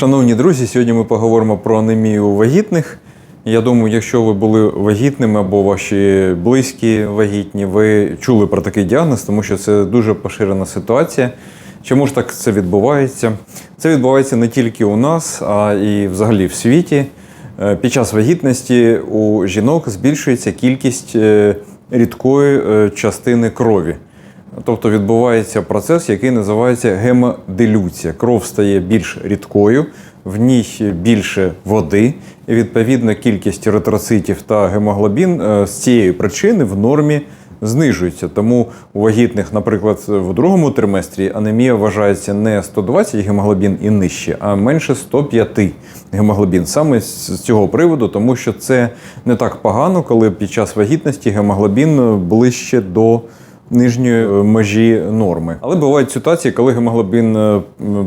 Шановні друзі, сьогодні ми поговоримо про анемію вагітних. Я думаю, якщо ви були вагітними або ваші близькі вагітні, ви чули про такий діагноз, тому що це дуже поширена ситуація. Чому ж так це відбувається? Це відбувається не тільки у нас, а і взагалі в світі. Е, Під час вагітності у жінок збільшується кількість е, рідкої е, частини крові. Тобто відбувається процес, який називається гемодилюція. Кров стає більш рідкою, в ній більше води, і відповідно кількість еритроцитів та гемоглобін е, з цієї причини в нормі знижується. Тому у вагітних, наприклад, в другому триместрі анемія вважається не 120 гемоглобін і нижче, а менше 105 гемоглобін. Саме з цього приводу, тому що це не так погано, коли під час вагітності гемоглобін ближче до нижньої е, межі норми. Але бувають ситуації, коли гемоглобін е,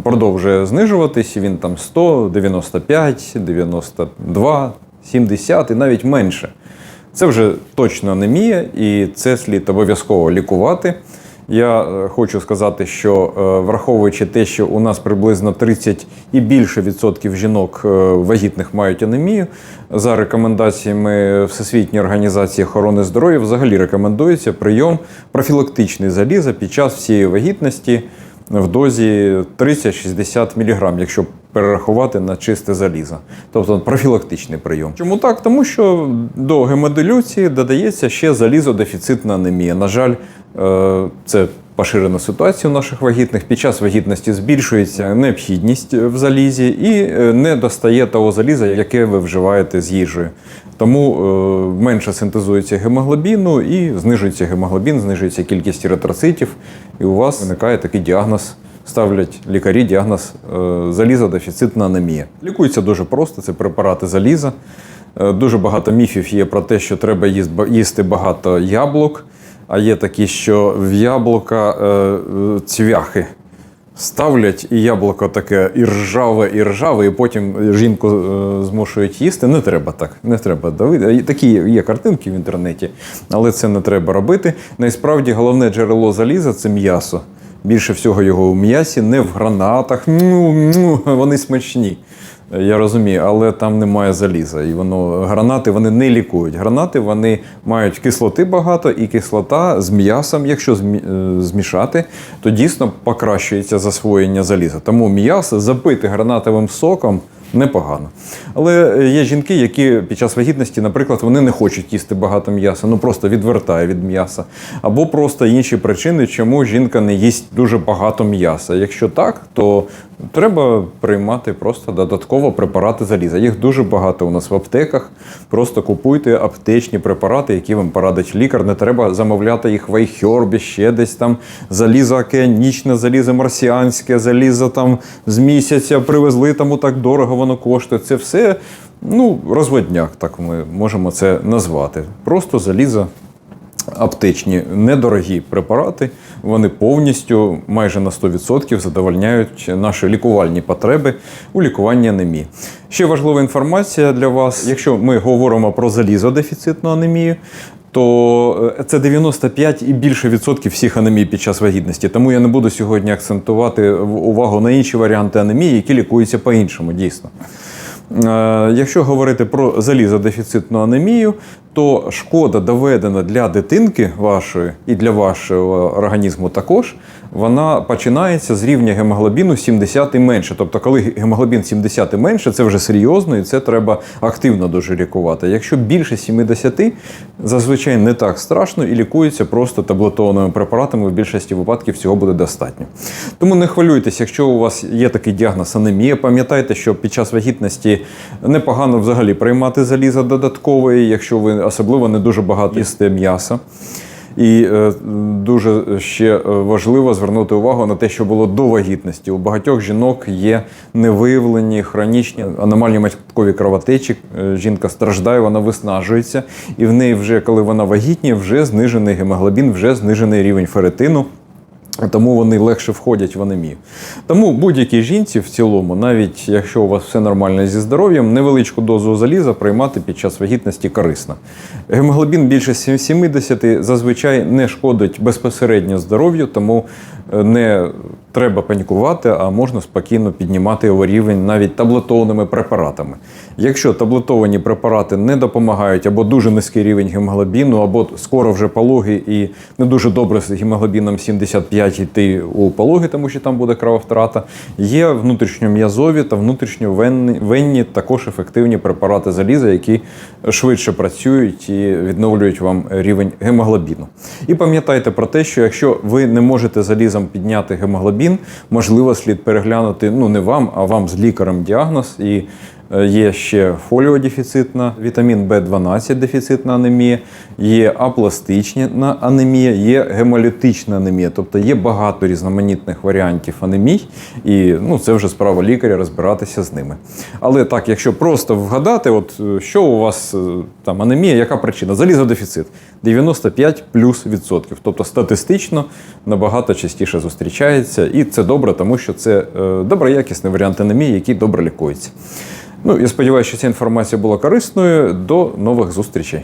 продовжує знижуватись, він там 100, 95, 92, 70 і навіть менше. Це вже точно анемія, і це слід обов'язково лікувати. Я е, хочу сказати, що е, враховуючи те, що у нас приблизно 30 і більше відсотків жінок е, вагітних мають анемію, за рекомендаціями Всесвітньої організації охорони здоров'я взагалі рекомендується прийом профілактичний заліза під час всієї вагітності в дозі 30-60 мг, якщо перерахувати на чисте залізо. Тобто профілактичний прийом. Чому так? Тому що до гемодилюції додається ще залізодефіцитна анемія. На жаль, е, це поширена ситуація у наших вагітних. Під час вагітності збільшується необхідність в залізі і е, не достає того заліза, яке ви вживаєте з їжею. Тому е, менше синтезується гемоглобіну і знижується гемоглобін, знижується кількість еритроцитів, і у вас виникає такий діагноз. Ставлять лікарі діагноз е, залізодефіцитна анемія. Лікується дуже просто, це препарати заліза. Е, Дуже багато міфів є про те, що треба їсти багато яблук, а є такі, що в яблука е, цвяхи ставлять, і яблуко таке і ржаве, і ржаве, і потім жінку змушують їсти. Не треба так, не треба давити. Такі є картинки в інтернеті, але це не треба робити. Насправді головне джерело заліза це м'ясо. Більше всього його у м'ясі, не в гранатах. Ну, вони смачні. Я розумію, але там немає заліза. І воно гранати вони не лікують. Гранати вони мають кислоти багато, і кислота з м'ясом, якщо е, змішати, то дійсно покращується засвоєння заліза. Тому м'ясо запити гранатовим соком. Непогано. Але є жінки, які під час вагітності, наприклад, вони не хочуть їсти багато м'яса, ну просто відвертає від м'яса. Або просто інші причини, чому жінка не їсть дуже багато м'яса. Якщо так, то треба приймати просто додатково препарати заліза. Їх дуже багато у нас в аптеках. Просто купуйте аптечні препарати, які вам порадить лікар. Не треба замовляти їх в айхербі, ще десь там залізо океанічне, залізо марсіанське, залізо там з місяця привезли, тому так дорого воно коштує. Це все ну, розводняк, так ми можемо це назвати. Просто залізо аптечні недорогі препарати, вони повністю майже на 100% задовольняють наші лікувальні потреби у лікуванні анемії. Ще важлива інформація для вас: якщо ми говоримо про залізодефіцитну анемію, то е, це 95 і більше відсотків всіх анемій під час вагітності. Тому я не буду сьогодні акцентувати увагу на інші варіанти анемії, які лікуються по-іншому, дійсно. Е, Якщо говорити про залізодефіцитну анемію, то шкода доведена для дитинки вашої і для вашого організму також. Вона починається з рівня гемоглобіну 70 і менше. Тобто, коли гемоглобін 70 і менше, це вже серйозно і це треба активно дуже лікувати. Якщо більше 70, зазвичай не так страшно і лікується просто таблетованими препаратами. В більшості випадків цього буде достатньо. Тому не хвилюйтесь, якщо у вас є такий діагноз анемія, пам'ятайте, що під час вагітності непогано взагалі приймати залізо додаткове, якщо ви особливо не дуже багато їсте м'яса. І е, дуже ще е, важливо звернути увагу на те, що було до вагітності. У багатьох жінок є невиявлені хронічні аномальні маткові кровотечі. Е, Жінка страждає, вона виснажується, і в неї вже коли вона вагітні, вже знижений гемоглобін, вже знижений рівень ферритину. Тому вони легше входять в анемію. Тому будь-якій жінці в цілому, навіть якщо у вас все нормально зі здоров'ям, невеличку дозу заліза приймати під час вагітності корисно. Гемоглобін більше 70 зазвичай не шкодить безпосередньо здоров'ю, тому е, не треба панікувати, а можна спокійно піднімати його рівень навіть таблетованими препаратами. Якщо таблетовані препарати не допомагають або дуже низький рівень гемоглобіну, або скоро вже пологи і не дуже добре з гемоглобіном 75 йти у пологи, тому що там буде крововтрата, є внутрішньом'язові та внутрішньовенні також ефективні препарати заліза, які швидше працюють і відновлюють вам рівень гемоглобіну. І пам'ятайте про те, що якщо ви не можете залізом підняти гемоглобін, можливо, слід переглянути ну не вам, а вам з лікарем діагноз. І є ще фоліодефіцитна, вітамін В12 дефіцитна анемія, є апластична анемія, є гемолітична анемія. Тобто є багато різноманітних варіантів анемій, і ну, це вже справа лікаря розбиратися з ними. Але так, якщо просто вгадати, от е, що у вас е, там анемія, яка причина? Залізодефіцит 95 плюс відсотків. Тобто статистично набагато частіше зустрічається, і це добре, тому що це е, доброякісний варіант анемії, який добре лікується. Ну, я сподіваюся, що ця інформація була корисною. До нових зустрічей.